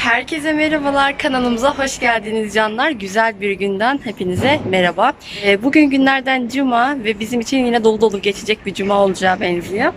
Herkese merhabalar kanalımıza hoş geldiniz canlar. Güzel bir günden hepinize merhaba. Ee, Bugün günlerden cuma ve bizim için yine dolu dolu geçecek bir cuma olacağı benziyor.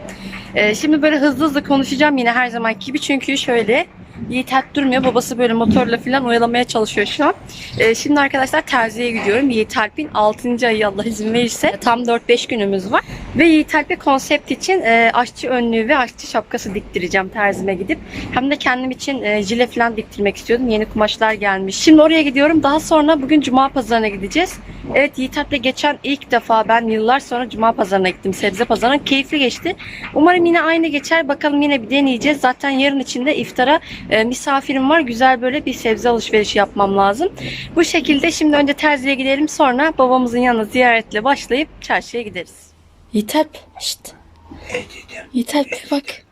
Ee, Şimdi böyle hızlı hızlı konuşacağım yine her zamanki gibi çünkü şöyle Yiğit durmuyor. Babası böyle motorla falan oyalamaya çalışıyor şu an. Ee, Şimdi arkadaşlar terziye gidiyorum. Yiğit Alp'in 6. ayı Allah izin verirse tam 4-5 günümüz var. Ve Yiğit Alp'e konsept için e, aşçı önlüğü ve aşçı şapkası diktireceğim terzime gidip. Hem de kendim için e, jile falan diktirmek istiyordum. Yeni kumaşlar gelmiş. Şimdi oraya gidiyorum. Daha sonra bugün Cuma pazarına gideceğiz. Evet Yiğit Alp'le geçen ilk defa ben yıllar sonra Cuma pazarına gittim. Sebze pazarına. Keyifli geçti. Umarım yine aynı geçer. Bakalım yine bir deneyeceğiz. Zaten yarın içinde iftara e, misafirim var. Güzel böyle bir sebze alışverişi yapmam lazım. Bu şekilde şimdi önce terziye gidelim. Sonra babamızın yanına ziyaretle başlayıp çarşıya gideriz. Yiğit Alp. Şşt. Yiğit Alp bir bak.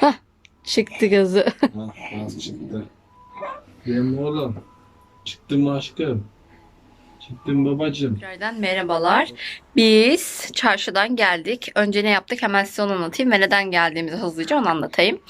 Hah. Çıktı gözü. Ha, nasıl çıktı? Benim oğlum. Çıktım aşkım. Çıktım babacığım. Tekrardan merhabalar. Biz çarşıdan geldik. Önce ne yaptık hemen size onu anlatayım ve neden geldiğimizi hızlıca onu anlatayım.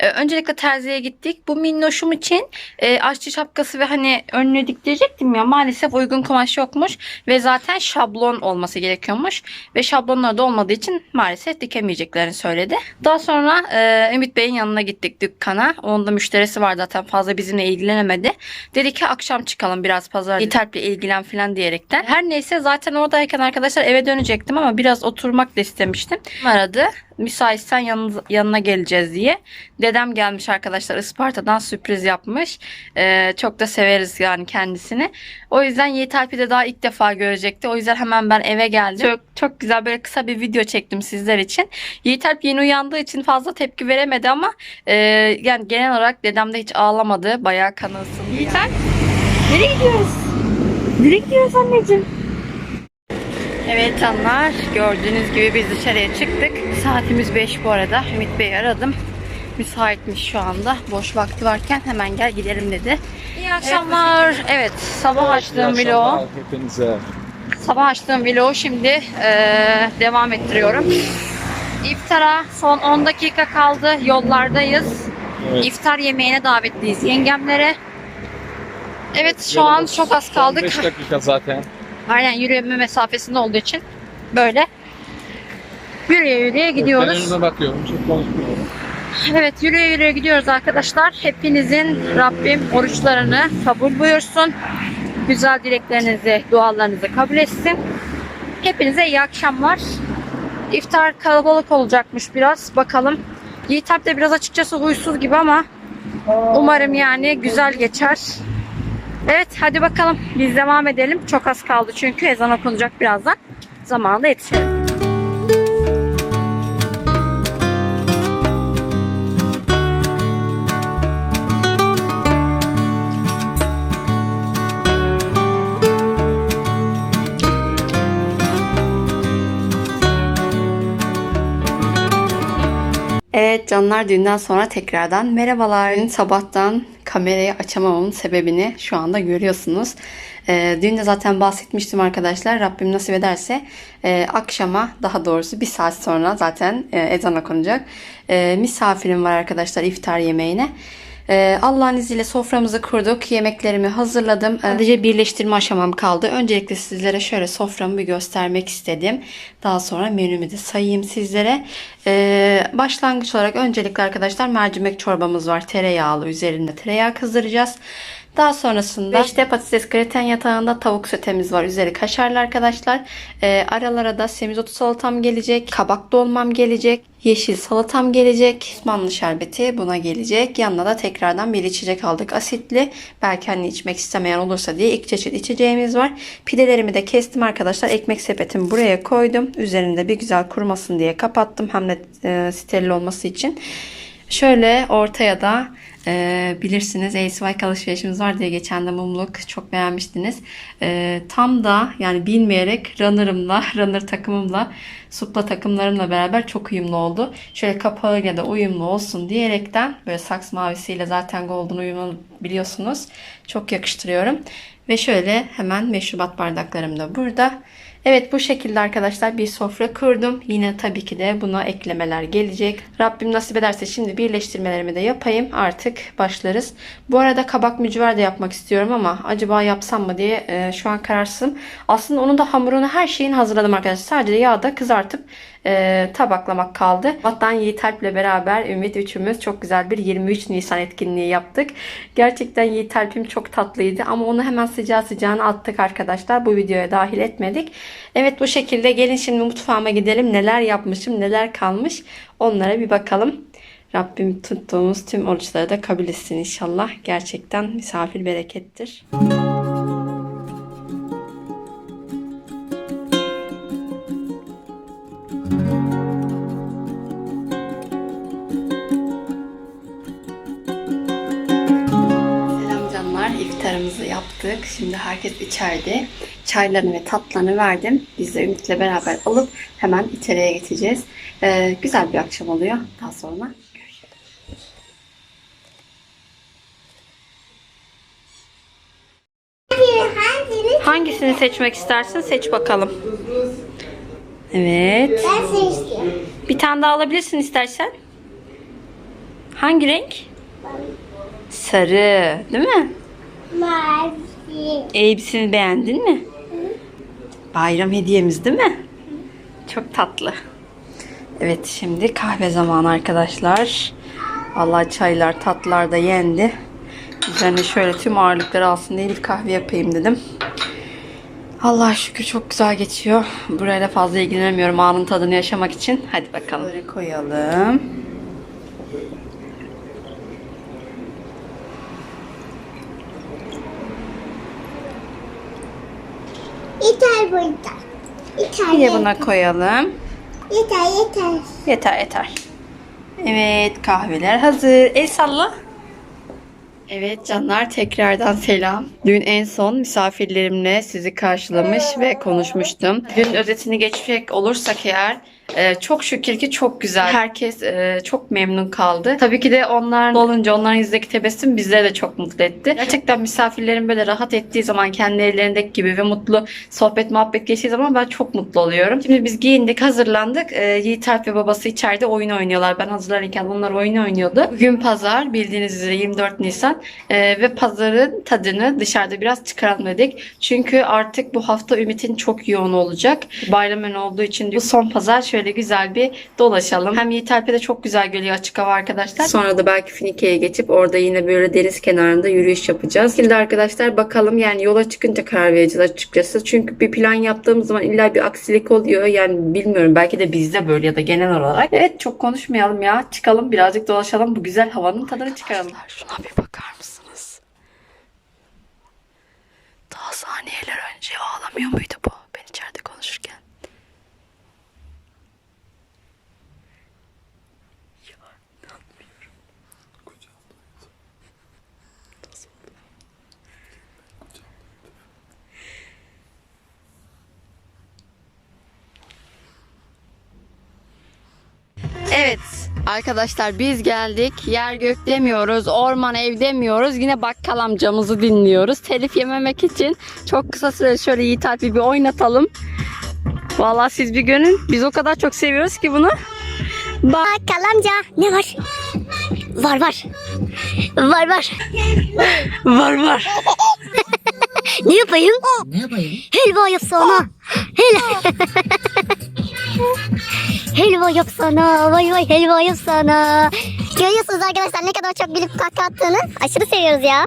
Ee, öncelikle terziye gittik. Bu minnoşum için e, aşçı şapkası ve hani önlüğü diktirecektim ya maalesef uygun kumaş yokmuş ve zaten şablon olması gerekiyormuş ve şablonlar da olmadığı için maalesef dikemeyeceklerini söyledi. Daha sonra e, Ümit Bey'in yanına gittik dükkana. Onun da müşterisi var zaten fazla bizimle ilgilenemedi. Dedi ki akşam çıkalım biraz pazar İtalp'le ilgilen falan diyerekten. Her neyse zaten oradayken arkadaşlar eve dönecektim ama biraz oturmak da istemiştim. Aradı. Müsaitsen yanınız, yanına geleceğiz diye. Dedem gelmiş arkadaşlar Isparta'dan sürpriz yapmış. Ee, çok da severiz yani kendisini. O yüzden Yiğit Alp'i de daha ilk defa görecekti. O yüzden hemen ben eve geldim. Çok, çok güzel böyle kısa bir video çektim sizler için. Yiğit Alp yeni uyandığı için fazla tepki veremedi ama e, yani genel olarak dedem de hiç ağlamadı. Bayağı kanı ısındı. Yiğit Alp nereye gidiyoruz? Nereye gidiyoruz anneciğim? Evet canlar gördüğünüz gibi biz dışarıya çıktık. Saatimiz 5 bu arada. Ümit Bey'i aradım. Müsaitmiş şu anda. Boş vakti varken hemen gel gidelim dedi. İyi akşamlar. Evet sabah açtığım vlogu. Hepinize. Sabah açtığım vlogu şimdi eee, devam ettiriyorum. İftara son 10 dakika kaldı. Yollardayız. Evet. İftar yemeğine davetliyiz yengemlere. Evet şu an çok az kaldık. 5 dakika zaten. Aynen yürüme mesafesinde olduğu için böyle yürüye yürüye Ben gidiyoruz. önüme bakıyorum. Çok konuşmuyorum. Evet yürüye yürüye gidiyoruz arkadaşlar. Hepinizin Rabbim oruçlarını kabul buyursun. Güzel dileklerinizi, dualarınızı kabul etsin. Hepinize iyi akşamlar. İftar kalabalık olacakmış biraz. Bakalım. Yiğit de biraz açıkçası huysuz gibi ama umarım yani güzel geçer. Evet hadi bakalım biz devam edelim. Çok az kaldı çünkü ezan okunacak birazdan. Zamanında yetişelim. Evet canlar dünden sonra tekrardan merhabalar. Dün sabahtan kamerayı açamamamın sebebini şu anda görüyorsunuz. Ee, dün de zaten bahsetmiştim arkadaşlar. Rabbim nasip ederse e, akşama daha doğrusu bir saat sonra zaten e, ezan okunacak. E, misafirim var arkadaşlar iftar yemeğine. Ee, Allah'ın izniyle soframızı kurduk. Yemeklerimi hazırladım. Ee, Sadece birleştirme aşamam kaldı. Öncelikle sizlere şöyle soframı bir göstermek istedim. Daha sonra menümü de sayayım sizlere. Ee, başlangıç olarak öncelikle arkadaşlar mercimek çorbamız var. Tereyağlı. Üzerinde tereyağı kızdıracağız. Daha sonrasında işte patates graten yatağında tavuk sötemiz var. Üzeri kaşarlı arkadaşlar. Ee, aralara da semizotu salatam gelecek. Kabak dolmam gelecek. Yeşil salatam gelecek. Osmanlı şerbeti buna gelecek. Yanına da tekrardan bir içecek aldık. Asitli. Belki hani içmek istemeyen olursa diye iki çeşit içeceğimiz var. Pidelerimi de kestim arkadaşlar. Ekmek sepetimi buraya koydum. Üzerinde bir güzel kurumasın diye kapattım. Hem de e, steril olması için. Şöyle ortaya da e, bilirsiniz ASY alışverişimiz var diye geçen de mumluk çok beğenmiştiniz. E, tam da yani bilmeyerek runner'ımla, runner takımımla, supla takımlarımla beraber çok uyumlu oldu. Şöyle kapağıyla da uyumlu olsun diyerekten böyle saks mavisiyle zaten golden uyumlu biliyorsunuz. Çok yakıştırıyorum. Ve şöyle hemen meşrubat bardaklarım da burada. Evet bu şekilde arkadaşlar bir sofra kurdum. Yine tabii ki de buna eklemeler gelecek. Rabbim nasip ederse şimdi birleştirmelerimi de yapayım. Artık başlarız. Bu arada kabak mücver de yapmak istiyorum ama acaba yapsam mı diye e, şu an kararsızım. Aslında onun da hamurunu her şeyini hazırladım arkadaşlar. Sadece yağda kızartıp e, tabaklamak kaldı. Hatta Yiğit Alp'le beraber Ümit üçümüz çok güzel bir 23 Nisan etkinliği yaptık. Gerçekten Yiğit Alp'im çok tatlıydı ama onu hemen sıcağı sıcağına attık arkadaşlar. Bu videoya dahil etmedik. Evet bu şekilde gelin şimdi mutfağıma gidelim. Neler yapmışım, neler kalmış onlara bir bakalım. Rabbim tuttuğumuz tüm oruçları da kabul etsin inşallah. Gerçekten misafir berekettir. Selam yaptık. Şimdi herkes içeride. Çaylarını ve tatlarını verdim. Biz de Ümit'le beraber alıp hemen içeriye geçeceğiz. Ee, güzel bir akşam oluyor. Daha sonra görüşürüz. Hangisini seçmek istersin? Seç bakalım. Evet. Ben seçtim. Bir tane daha alabilirsin istersen. Hangi renk? Sarı, değil mi? Mavi. Elbisini beğendin mi? Bayram hediyemiz değil mi? Çok tatlı. Evet şimdi kahve zamanı arkadaşlar. Vallahi çaylar tatlılar da yendi. Üzerine şöyle tüm ağırlıkları alsın diye bir kahve yapayım dedim. Allah şükür çok güzel geçiyor. Burayla fazla ilgilenemiyorum anın tadını yaşamak için. Hadi bakalım. Böyle koyalım. Yeter burada. Yeter. De buna koyalım. Yeter yeter. Yeter yeter. Evet kahveler hazır. El salla. Evet canlar tekrardan selam. Dün en son misafirlerimle sizi karşılamış ve konuşmuştum. Dün özetini geçecek olursak eğer e, çok şükür ki çok güzel. Herkes e, çok memnun kaldı. Tabii ki de onlar olunca onların yüzdeki tebessüm bizleri de çok mutlu etti. Gerçekten misafirlerim böyle rahat ettiği zaman kendi evlerindeki gibi ve mutlu sohbet muhabbet geçtiği zaman ben çok mutlu oluyorum. Şimdi biz giyindik hazırlandık. E, Yiğit Alp ve babası içeride oyun oynuyorlar. Ben hazırlanırken onlar oyun oynuyordu. Bugün pazar bildiğiniz üzere 24 Nisan E, ve pazarın tadını dışarıda biraz çıkaralım dedik. Çünkü artık bu hafta Ümit'in çok yoğun olacak. Bayram olduğu için bu son pazar şöyle güzel bir dolaşalım. Hem Yiğit Alp'e de çok güzel geliyor açık hava arkadaşlar. Sonra da belki Finike'ye geçip orada yine böyle deniz kenarında yürüyüş yapacağız. Şimdi arkadaşlar bakalım yani yola çıkınca karar vereceğiz açıkçası. Çünkü bir plan yaptığımız zaman illa bir aksilik oluyor. Yani bilmiyorum belki de bizde böyle ya da genel olarak. Evet çok konuşmayalım ya. Çıkalım birazcık dolaşalım. Bu güzel havanın tadını çıkaralım. Şuna bir bakar mısınız? Daha saniyeler önce ağlamıyor muydu bu? Ben içeride konuşurken. Ya inanmıyorum. Evet arkadaşlar biz geldik. Yer gök demiyoruz, orman ev demiyoruz. Yine bakkal amcamızı dinliyoruz. Telif yememek için çok kısa süre şöyle Yiğit Alp'i bir oynatalım. Vallahi siz bir görün. Biz o kadar çok seviyoruz ki bunu. Bak Bakkal amca ne var? Var var. Var var. var var. Ne yapayım? Ne yapayım? Helva yapsana. Hel helva yapsana. Vay vay helva yapsana. Görüyorsunuz arkadaşlar ne kadar çok gülüp kahkaha attığını. Aşırı seviyoruz ya.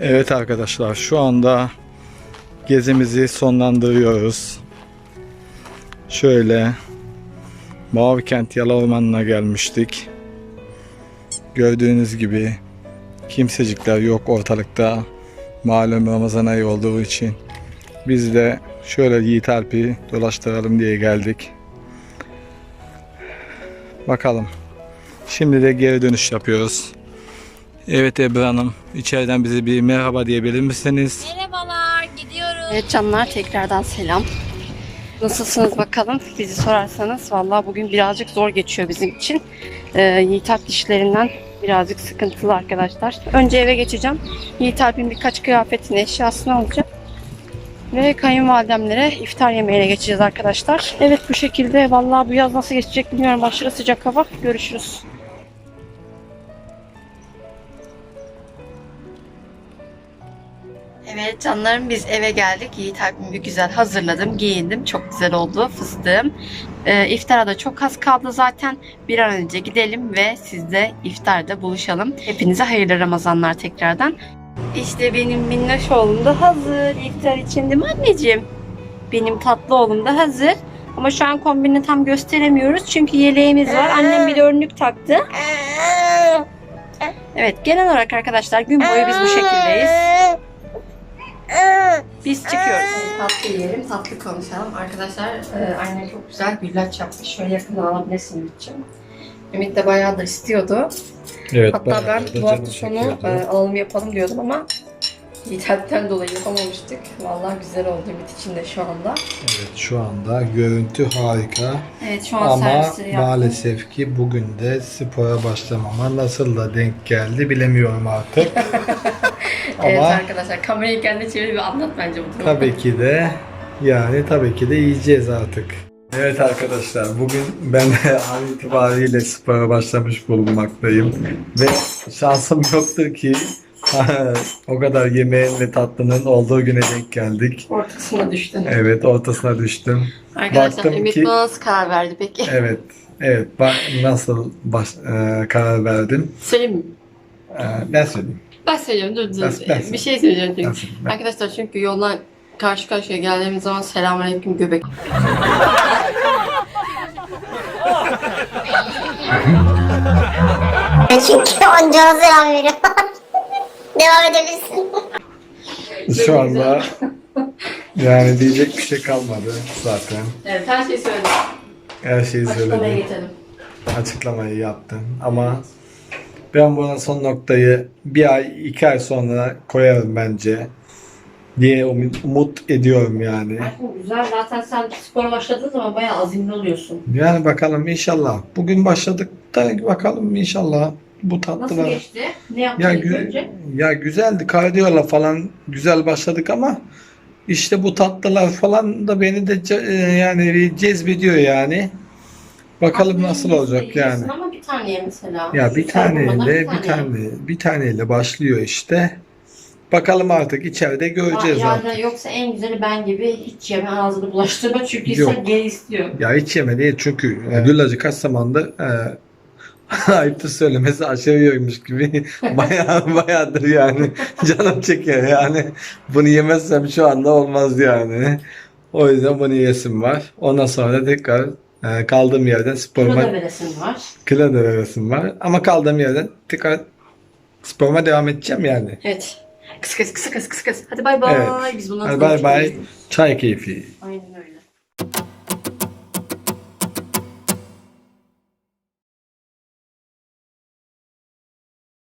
Evet arkadaşlar şu anda gezimizi sonlandırıyoruz. Şöyle Mavikent Yala Ormanı'na gelmiştik. Gördüğünüz gibi kimsecikler yok ortalıkta. Malum Ramazan ayı olduğu için Biz de şöyle Yiğit Alp'i dolaştıralım diye geldik. Bakalım. Şimdi de geri dönüş yapıyoruz. Evet Ebru Hanım, içeriden bize bir merhaba diyebilir misiniz? Merhabalar, gidiyoruz. Evet canlar tekrardan selam. Nasılsınız bakalım? Bizi sorarsanız vallahi bugün birazcık zor geçiyor bizim için. Ee, Yiğit Alp dişlerinden birazcık sıkıntılı arkadaşlar. Önce eve geçeceğim. Yiğit Alp'in birkaç kıyafetini, eşyasını alacağım. Ve kayınvalidemlere iftar yemeğine geçeceğiz arkadaşlar. Evet bu şekilde vallahi bu yaz nasıl geçecek bilmiyorum. Aşırı sıcak hava. Görüşürüz. Evet canlarım biz eve geldik. Yiğit abimi bir güzel hazırladım, giyindim. Çok güzel oldu fıstığım. Ee, iftara da çok az kaldı zaten. Bir an önce gidelim ve sizle iftarda buluşalım. Hepinize hayırlı Ramazanlar tekrardan. İşte benim minnoş oğlum da hazır. İftar için değil mi anneciğim? Benim tatlı oğlum da hazır. Ama şu an kombini tam gösteremiyoruz çünkü yeleğimiz var. Annem bir de önlük taktı. Evet genel olarak arkadaşlar gün boyu biz bu şekildeyiz. Biz çıkıyoruz. Tatlı yiyelim, tatlı konuşalım. Arkadaşlar e, annem çok güzel güllaç yapmış. Şöyle yakından alabilirsin Ümit'ciğim. Ümit de bayağıdır istiyordu. Evet. Hatta ben bu hafta sonu e, alalım yapalım diyordum ama İthalten dolayı yapamamıştık. Vallahi güzel oldu Ümit için de şu anda. Evet şu anda görüntü harika. Evet şu an Ama maalesef ki bugün de spora başlamama nasıl da denk geldi bilemiyorum artık. Evet Ama arkadaşlar kamerayı kendine çevir bir anlat bence bu durumu. tabii ki de yani tabii ki de yiyeceğiz artık. Evet arkadaşlar bugün ben an itibariyle spora başlamış bulunmaktayım. Ve şansım yoktur ki o kadar yemeğin ve tatlının olduğu güne denk geldik. Ortasına düştün. Evet ortasına düştüm. Arkadaşlar Baktım Ümit ki- bana nasıl karar verdi peki? Evet. Evet. Ben nasıl baş, e, karar verdim? Söyleyeyim mi? E, ben söyleyeyim. Ben söyleyeyim dur dur. Ben- ben bir şey söyleyeceğim. çünkü. Ben söyleyeyim. Ben- Arkadaşlar çünkü yoldan karşı karşıya geldiğimiz zaman selamünaleyküm göbek. Çünkü onca selam veriyor. Devam edebilirsin. Şu anda yani diyecek bir şey kalmadı zaten. Evet her şeyi söyledim. Her şeyi Açıklamaya söyledim. geçelim. Açıklamayı yaptın. Ama ben buna son noktayı bir ay, iki ay sonra koyarım bence. Diye umut, umut ediyorum yani. Aşkım güzel zaten sen spora başladığın zaman bayağı azimli oluyorsun. Yani bakalım inşallah. Bugün başladık da bakalım inşallah bu Nasıl tatlılar. geçti? Ne yaptın Ya, gü- önce? ya güzeldi. Kardiyola falan güzel başladık ama işte bu tatlılar falan da beni de ce- e, yani bir cezbediyor yani. Bakalım Aslında nasıl yiyorsun, olacak yiyorsun yani. Ama bir taneye mesela. Ya bir Sen taneyle bir tane bir taneyle başlıyor işte. Bakalım artık içeride göreceğiz Aa, artık. yani yoksa en güzeli ben gibi hiç yeme ağzını bulaştırma çünkü Yok. insan geri istiyor. Ya hiç yeme değil çünkü e, Güllacı kaç zamandır e, ayıptır söylemesi aşırı yiyormuş gibi bayağı bayağıdır yani canım çekiyor yani bunu yemezsem şu anda olmaz yani o yüzden bunu yesim var ondan sonra tekrar e, kaldığım yerden sporuma Burada veresin var. kilo da veresim var ama kaldığım yerden tekrar sporuma devam edeceğim yani Evet. Kıs kıs kıs kıs kıs kıs. Hadi bay bay. Evet. Biz bundan Hadi sonra bay bay çıkıyoruz. çay keyfi Aynen öyle.